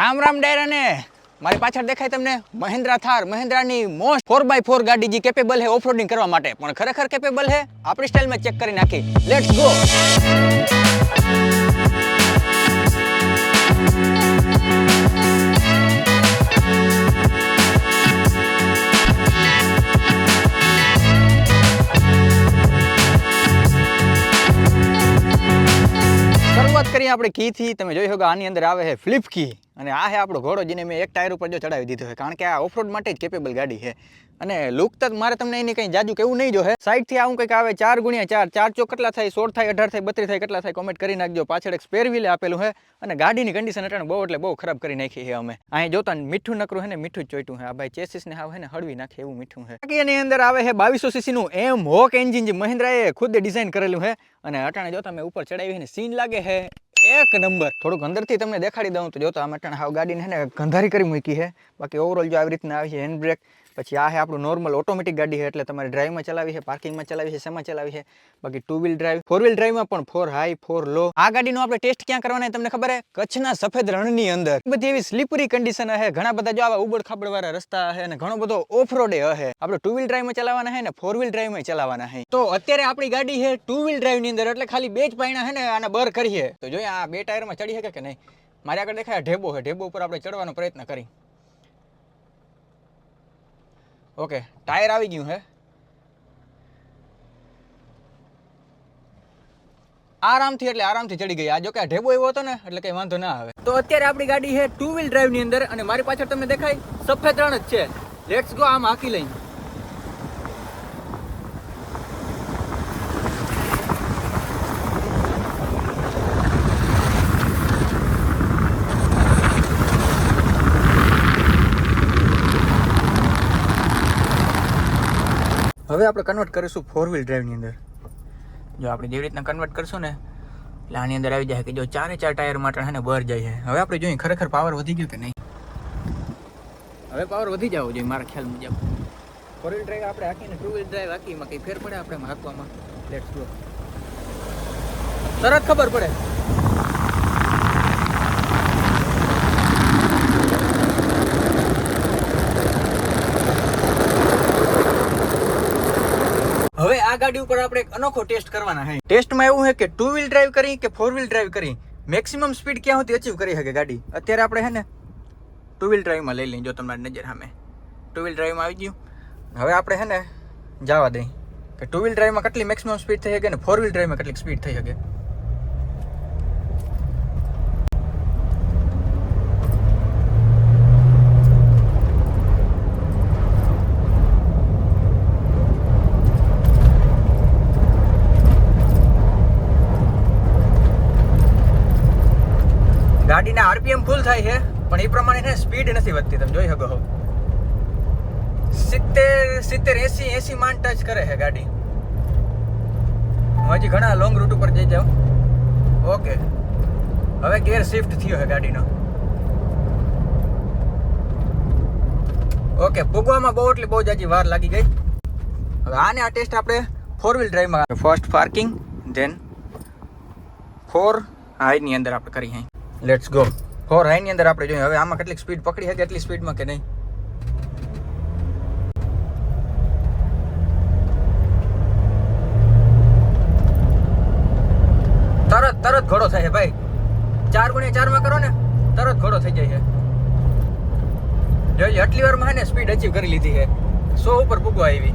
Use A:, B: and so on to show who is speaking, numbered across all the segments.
A: રામ રામ ડાયરા ને મારી પાછળ દેખાય તમને મહિન્દ્રા થાર. મહિન્દ્રાની મોસ્ટ ફોર બાય ફોર ગાડી જે કેપેબલ છે ઓફરોડિંગ કરવા માટે. પણ ખરેખર કેપેબલ છે આપણી સ્ટાઇલમાં ચેક કરી નાખી. લેટ્સ ગો શરૂઆત કરીએ આપણે કીથી તમે જોઈ શકો આની અંદર આવે છે ફ્લિપ કી અને આ છે આપણો ઘોડો જેને મેં એક ટાયર ઉપર જો ચડાવી દીધો છે કારણ કે આ ઓફરોડ માટે જ કેપેબલ ગાડી છે અને લુક તો મારે તમને એની કંઈ જાજુ કેવું નહીં જો હે. સાઈડથી આવું કંઈક આવે, ચાર ગુણ્યા ચાર ચાર ચોક કેટલા થાય, સોળ થાય, અઢાર થાય, બત્રીસ થાય, કેટલા થાય કોમેન્ટ કરી નાખજો. પાછળ એક સ્પેર વ્હીલ આપેલું છે અને ગાડીની કન્ડિશન અટાણે બહુ એટલે બહુ ખરાબ કરી નાખી છે અમે. અહીં જોતા મીઠું નકરું છે ને મીઠું જ ચોઈટું છે આ ભાઈ ચેસીસ ને આવે ને હળવી નાખે એવું મીઠું છે બાકી એની અંદર આવે છે બાવીસો સીસીનું એમ હોક એન્જિન જે મહિન્દ્રાએ ખુદ ડિઝાઇન કરેલું છે અને અટાણે જોતા મેં ઉપર ચડાવી ને સીન લાગે છે એક નંબર. થોડુંક અંદરથી તમને દેખાડી દઉં તો જોતો આ મટણ હાવ ગાડીને ને ગંધારી કરી મૂકી છે બાકી ઓવરઓલ જો આવી રીતના આવી છે હેન્ડ બ્રેક પછી આ છે આપણું નોર્મલ ઓટોમેટિક ગાડી છે એટલે તમારે ડ્રાઈવમાં ચલાવી છે પાર્કિંગમાં ચલાવી છે શેમાં ચલાવી છે બાકી two wheel drive four wheel ડ્રાઈવમાં પણ ફોર હાઈ ફોર લો આ ગાડીનો આપણે ટેસ્ટ ક્યાં કરવાના તમને ખબર છે કચ્છના સફેદ રણની અંદર. બધી એવી સ્લીપરી કન્ડિશન હે, ઘણા બધા જો આવા ઉબડ ખાબડ વાળા રસ્તા હે અને ઘણો બધો ઓફ રોડ હે. આપણે ટુ વ્હીલ ડ્રાઈવમાં ચલાવવાના હે ને ફોર વ્હીલ ડ્રાઈવમાં ચલાવવાના હે. તો અત્યારે આપણી ગાડી છે ટુ વ્હીલ ડ્રાઈવની અંદર, એટલે ખાલી બે જ પાયણા હે ને આને બર કરીએ. તો જોઈએ આ બે ટાયરમાં ચડી શકે કે નહીં? મારી આગળ દેખાય ઢેબો છે ઢેબો ઉપર આપણે ચડવાનો પ્રયત્ન કરી. ઓકે, ટાયર આવી ગયું હે. આરામથી એટલે આરામથી ચડી આ જો કે ઢેબો એવો હતો ને, એટલે કઈ વાંધો ના આવે. તો અત્યારે આપણી ગાડી છે ટુ વ્હીલ ડ્રાઈવની અંદર અને મારી પાછળ તમને દેખાય, સફેદ રણ જ છે. લેટ્સ ગો આમ હાકી લઈને. હવે આપણે કન્વર્ટ કરીશું ફોર વ્હીલ ડ્રાઈવની અંદર. જો આપણે જેવી રીતના કન્વર્ટ કરશું ને, એટલે આની અંદર આવી જાય કે જો ચારે ચાર ટાયર માટે ને બહાર જાય છે હવે આપણે જોઈએ ખરેખર પાવર વધી ગયો કે નહીં? હવે પાવર વધી જવો જોઈએ મારા ખ્યાલ મુજબ. ફોર વ્હીલ ડ્રાઈવ આપણે હાકીને ટુ વ્હીલ ડ્રાઈવ હાકીમાં કંઈ ફેર પડે આપણે હાંકવામાં? લેટ્સ ગો તરત ખબર પડે હવે આ ગાડી ઉપર આપણે અનોખો ટેસ્ટ કરવાના છે ટેસ્ટમાં એવું છે કે ટુ વ્હીલ ડ્રાઈવ કરી કે ફોર વ્હીલ ડ્રાઈવ કરી. મેક્સિમમ સ્પીડ ક્યાં સુધી અચીવ કરી શકે ગાડી? અત્યારે આપણે છે ને ટુ વ્હીલ ડ્રાઈવમાં લઈ લઈએ, જો તમારી નજર સામે. ટુ વ્હીલ ડ્રાઈવમાં આવી ગયું. હવે આપણે છે ને જવા દઈ કે ટુ વ્હીલ ડ્રાઈવમાં કેટલી મેક્સિમમ સ્પીડ થઈ શકે ને ફોર વ્હીલ ડ્રાઈવમાં કેટલી સ્પીડ થઈ શકે ગાડીના આરપીએમ ફૂલ થાય છે, પણ એ પ્રમાણે ને સ્પીડ નથી વધતી, તમે જોઈ શકો હો સિત્તેર સિત્તેર, એસી એસી માન ટચ કરે છે ગાડી. હું હજી ઘણા લોંગ રૂટ ઉપર જઈ જાઉં. ઓકે હવે ગેર શિફ્ટ થયો છે ગાડીનો. ઓકે ભૂગવામાં બહુ એટલે બહુ જાજી વાર લાગી ગઈ. હવે આને આ ટેસ્ટ આપણે ફોર વ્હીલ ડ્રાઈવમાં ફર્સ્ટ પાર્કિંગ ધેન ફોર હાઈની અંદર આપણે કરી અહીં લેટ્સ ગો ફોર હાઈની અંદર આપણે જોઈએ. હવે આમાં કેટલી સ્પીડ પકડી શકે એટલી સ્પીડમાં કે નહીં? તરત તરત ઘોડો થાય ભાઈ. ચાર ગુણ્યા ચારમાં કરો ને, તરત ઘોડો થઈ જાય છે. જોઈ આટલી વારમાં ને સ્પીડ અચીવ કરી લીધી છે. સો ઉપર પૂગવા આવી.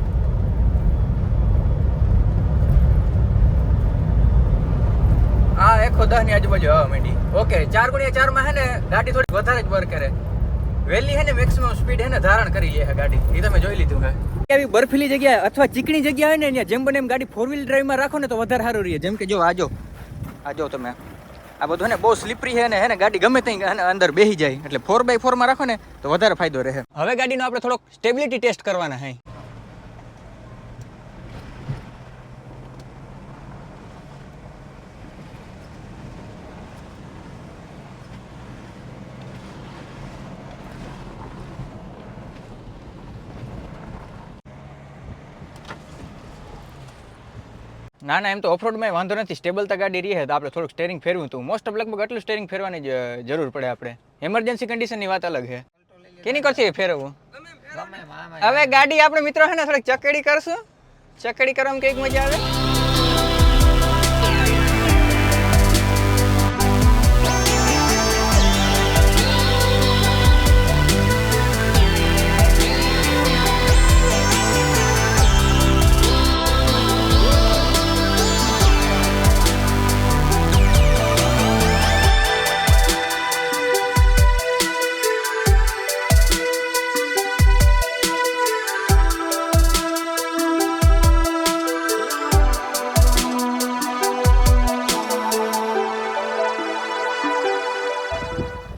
A: આ એકસો દસ આજુબાજુ હવા માંડી. ઓકે ચાર ગુણ્યા ચારમાં હે ને, ગાડી થોડી વધારે જ વર્ક કરે. વહેલી હે ને મેક્સિમમ સ્પીડ હે ને, ધારણ કરી લે ગાડી. એ તમે જોઈ લીધું હે. એવી બર્ફીલી જગ્યા અથવા ચીકણી જગ્યા હોય ને, ત્યાં જેમ બને એમ ગાડી ફોર વ્હીલ ડ્રાઈવમાં રાખો ને, તો વધારે સારું રહે. જેમ કે જો આજો આજો તમે. આ બધું ને, બહુ સ્લીપરી છે ને, હે ને, ગાડી ગમે ત્યાં અંદર બેસી જાય. એટલે ફોર બાય ફોરમાં રાખો ને, તો વધારે ફાયદો રહે. હવે ગાડીનો આપણે થોડોક સ્ટેબિલિટી ટેસ્ટ કરવાના હે. ના ના એમ તો ઓફરોડમાં વાંધો નથી. સ્ટેબલ તો ગાડી રહી તો આપણે થોડુંક સ્ટેરિંગ ફેરવું હતું મોસ્ટ ઓફ લગભગ એટલું સ્ટેરિંગ ફેરવાની જરૂર પડે આપણે. એમરજન્સી કન્ડિશનની વાત અલગ છે. કેની કરશે ફેરવવું? હવે ગાડી આપણે મિત્રો છે ને થોડીક ચકેડી કરશું. ચકેડી કરવામાં કંઈક મજા આવે?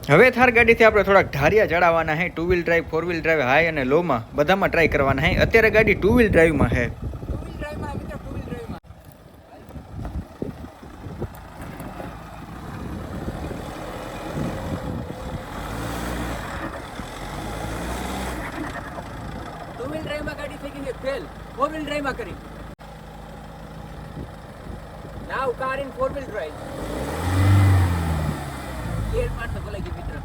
A: હવે થાર ગાડીથી આપણે થોડાક ધારિયા ચડાવવાના હે. Two wheel drive four wheel drive high અને લોમાં બધામાં ટ્રાય કરવાના હે. અત્યારે ગાડી ટુ વ્હીલ ડ્રાઈવમાં હે.
B: ટુ વ્હીલ ડ્રાઈવમાં ગાડી થઈ ગઈ ફેલ ફોર વ્હીલ ડ્રાઈવમાં કરી. Now car in four wheel drive gear part તો બોલાઈ ગઈ મિત્ર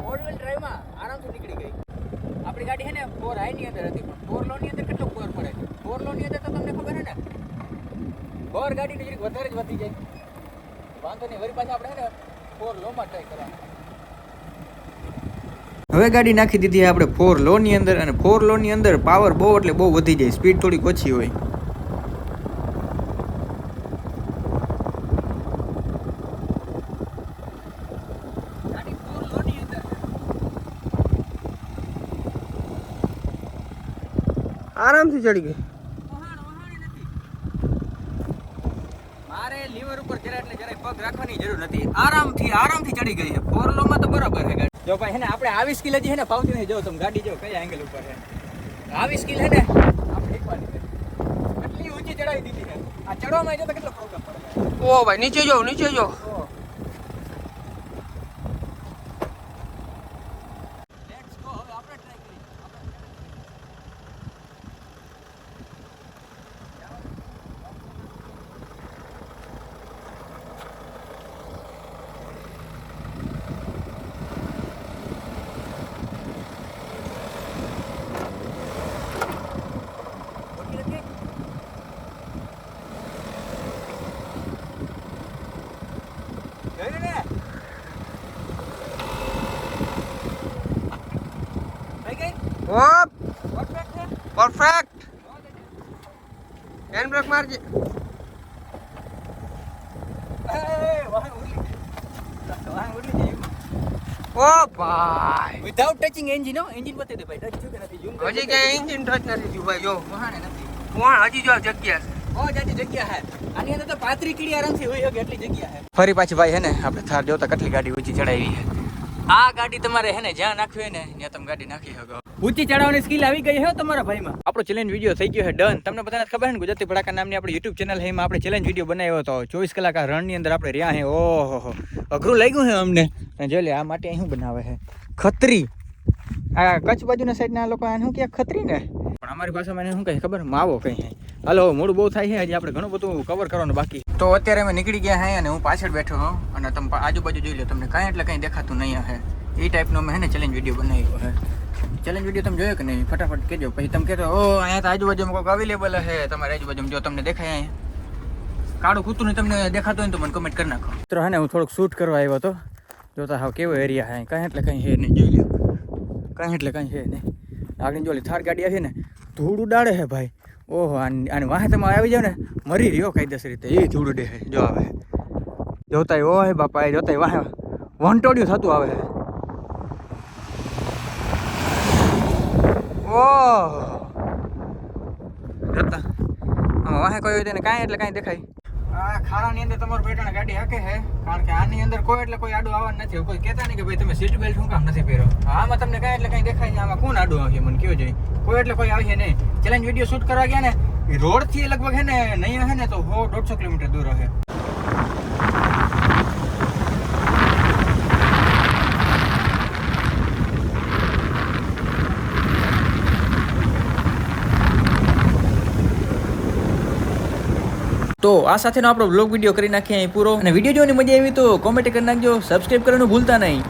B: ફોર વ્હીલ ડ્રાઈવમાં આરામથી નીકળી ગઈ આપણી ગાડી છે ને ફોર હાઈની અંદર હતી પણ ફોર લોની અંદર કેટલો ફોર પડે ફોર લોની અંદર તો તમને ખબર છે ને ફોર ગાડીની જરીક વધારે જ વધી જાય. વાંધો નહીં વળી પાછા આપણે ને ફોર લોમાં ટ્રાય કરવાનું.
A: હવે ગાડી નાખી દીધી આપણે ફોર લોની અંદર અને ફોર લોની અંદર પાવર બહુ એટલે બહુ વધી જાય સ્પીડ થોડીક ઓછી હોય.
C: આરામથી ચડી ગઈ
B: વહાણ વહાણી નથી મારે લીવર ઉપર જરા એટલે જરાય પગ રાખવાની જરૂર નથી. આરામથી આરામથી ચડી ગઈ છે. ફોરમાં તો બરાબર છે ગાડી. જો ભાઈ, હે ને, આપણે આવી સ્કિલ હજી, હે ને, ફાવતી નહીં જો તમે ગાડી જો કયા એંગલ ઉપર છે? આવી સ્કિલ હે ને આપણે છે. ઊંચી ચડાવી દીધી છે? આ ચડવામાં જો તો કેટલો પ્રોબ્લેમ પડે?
C: ઓ ભાઈ, નીચે જો નીચે જો
B: લેટ્સ ગો હવે આપણે ટ્રાય કરીએ ઓકે ઓકે જોયું ને થઈ ગઈ
C: ઓ
B: પરફેક્ટ છે
C: પરફેક્ટ હેન્ડ બ્રેક મારજે
B: એ વાહન ઉડી ગયું વાહન ઉડી ગયું
C: ઓ ભાઈ
B: વિધાઉટ ટચિંગ એન્જિન હો એન્જિન બતાવી દે ભાઈ ટચ થયું કે નથી zoom કરી
C: હજી
B: દે.
C: ક્યાંય એન્જિન ટચ નથી થયું ભાઈ જો
B: વહાણે નથી
C: કોણ હજી જો જગ્યા છે
B: બહુ જાજી જગ્યા હે આની અંદર તો પાત્રી કીડી આરામથી હોઈ શકે એટલી જગ્યા હે
A: ફરી પાછી ભાઈ હે ને આપણે થાર જોતા કેટલી ગાડી ઊંચી ચડાવી છે.
B: આ ગાડી તમારે હે ને જ્યાં નાખવી હોય ને
A: ત્યાં તમે ગાડી નાખી શકો.
B: ઊંચી ચડાવવાની સ્કિલ આવી ગઈ હે તમારા ભાઈમાં.
A: આપણો ચેલેન્જ વીડિયો થઈ ગયો છે ડન તમને બધાને ખબર છે ને, ગુજરાતી ભડાકા નામની આપણી યુટ્યુબ ચેનલ છે, એમાં આપણે ચેલેન્જ વીડિયો બનાવ્યો હતો. ચોવીસ કલાક આ રણની અંદર આપણે રહ્યા હે ઓહો અઘરું લાગ્યું છે અમને. જો લે, આ માટે શું બનાવે છે? ખત્રી. આ કચ્છ બાજુના સાઈડના લોકો આને શું કે ખત્રી ને? પણ અમારી ભાષામાં શું કહે? ખબર? માવો કહે. હાલો, મોડું બહુ થાય છે હજી આપણે ઘણું બધું કવર કરવાનું બાકી. તો અત્યારે અમે નીકળી ગયા હે અને હું પાછળ બેઠો હું અને તમે આજુબાજુ જોઈ લો, તમને કાંઈ એટલે કાંઈ દેખાતું નહીં હે એ ટાઈપનો મેં ને ચેલેન્જ વીડિયો બનાવ્યો હે ચેલેન્જ વીડિયો તમે જોયો કે નહીં? ફટાફટ કહેજો. પછી તમે કહેતો ઓ અહીંયા તો આજુબાજુમાં કોઈક અવેલેબલ હે. તમારી આજુબાજુમાં જો તમને દેખાય અહીંયા. કાળું કૂતરું તમને દેખાતું હોય તો મને કમેન્ટ કરી નાખો. મિત્રો, હા ને, હું થોડુંક શૂટ કરવા આવ્યો હતો. જોતા હા કેવો એરિયા હે. કાંઈ એટલે કાંઈ હે નહીં. જોઈ લો કાંઈ એટલે કાંઈ છે નહીં. આગળ જો ઓલી થાર ગાડી આવી ને, ધૂળ ઉડાડે હે ભાઈ. ઓહો અને વાહે તમે આવી જાવ ને, મરી રહ્યો કાયદેસર રીતે. એ ધૂળ ઉડે હે. જો આવે. જોતાય, ઓય બાપા, એ જોતાય વાહે. વંટોડિયું થતું આવે હે ઓહ જોતા વાહે કોઈ હોય કાંઈ એટલે કાંઈ દેખાય. આ ખાડાની અંદર તમારું પેટાણે ગાડી હાકે છે, કારણ કે આની અંદર કોઈ એટલે કોઈ આડું આવવાનું નથી. કોઈ કહેતા નહીં કે ભાઈ તમે સીટ બેલ્ટ શું કામ નથી પહેરો આમાં તમને કાંઈ એટલે કાંઈ દેખાય નહીં. આમાં કોણ આડું આવશે મને કયો જોઈએ. કોઈ એટલે કોઈ આવશે નહીં. ચેલેન્જ વીડિયો શૂટ કરવા ગયા ને રોડથી લગભગ હે ને, નહીં હે ને તો સો દોઢસો કિલોમીટર દૂર હશે. તો આ સાથેનો આપણો બ્લોગ વીડિયો કરી નાખીએ અહીં પૂરો. અને વીડિયો જોવાની મજા આવી તો કોમેન્ટ કરી નાખજો. સબસ્ક્રાઈબ કરવાનું ભૂલતા નહીં.